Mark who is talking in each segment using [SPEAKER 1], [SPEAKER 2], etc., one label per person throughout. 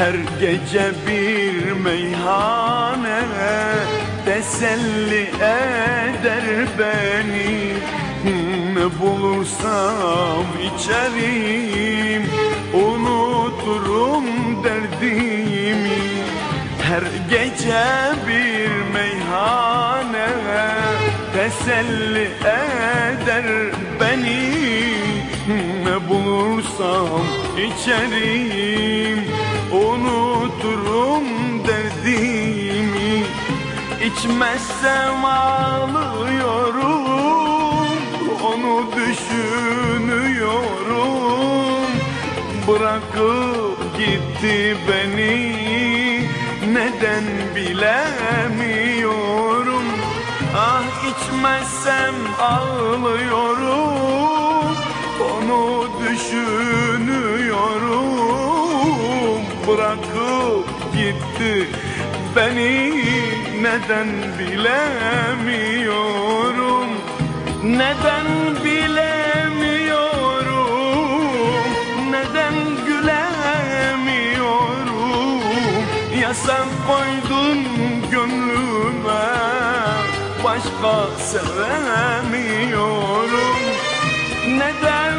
[SPEAKER 1] Her gece bir meyhane teselli eder beni. Ne bulursam içerim unuturum derdimi. Her gece bir meyhane teselli eder beni. Ne bulursam içerim İçmezsem ağlıyorum Onu düşünüyorum. Bırakıp gitti beni Neden bilemiyorum? Ah içmezsem ağlıyorum Onu düşünüyorum. Bırakıp gitti beni neden bilemiyorum? Neden bilemiyorum? Neden gülemiyorum? Ya sen koydun gönlüme Başka sevemiyorum. Neden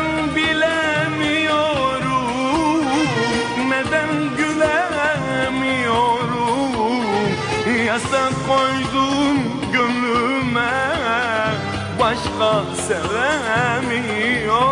[SPEAKER 1] sen koydun gönlüme Başka sevemiyorum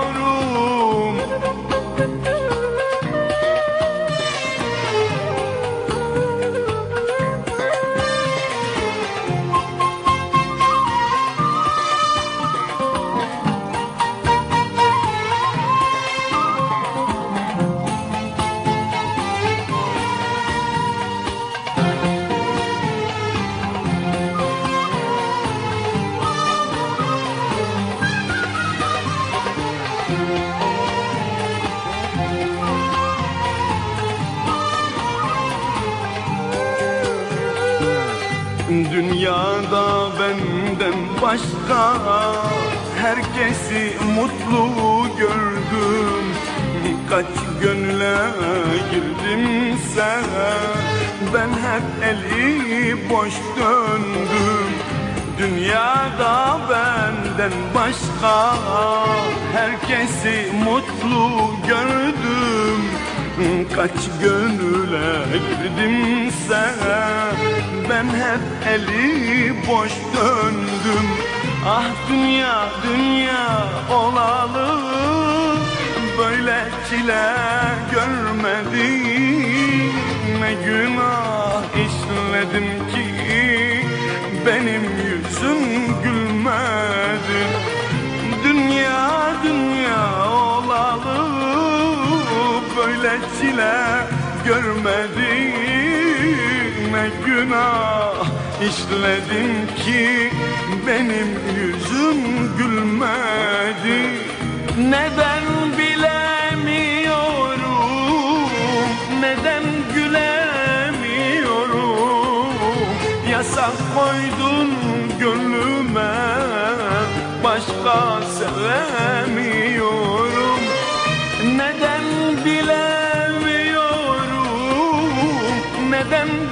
[SPEAKER 1] Dünyada benden başka herkesi mutlu gördüm. Kaç gönüle girdimse ben hep eli boş döndüm. Dünyada benden başka herkesi mutlu gördüm. Kaç gönüle girdimse hep eli boş döndüm. Ah dünya dünya olalı böyle çile görmedim. Ne günah işledim ki benim yüzüm gülmedi. Dünya dünya olalı böyle çile görmedim Ne günah işledim ki benim yüzüm gülmedi. Neden bilemiyorum Neden gülemiyorum? Yasak koydun gönlüme Başka sevemiyorum. Neden bilemiyorum Neden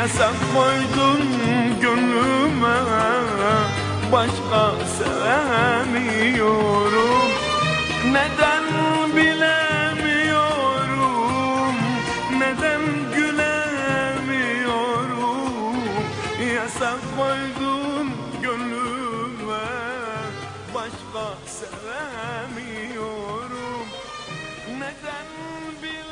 [SPEAKER 1] Yasak koydun gönlüme. Başka sevmiyorum. Neden bilemiyorum? Neden gülemiyorum? Yasak koydun gönlüme. Başka sevmiyorum. Neden bilemiyorum?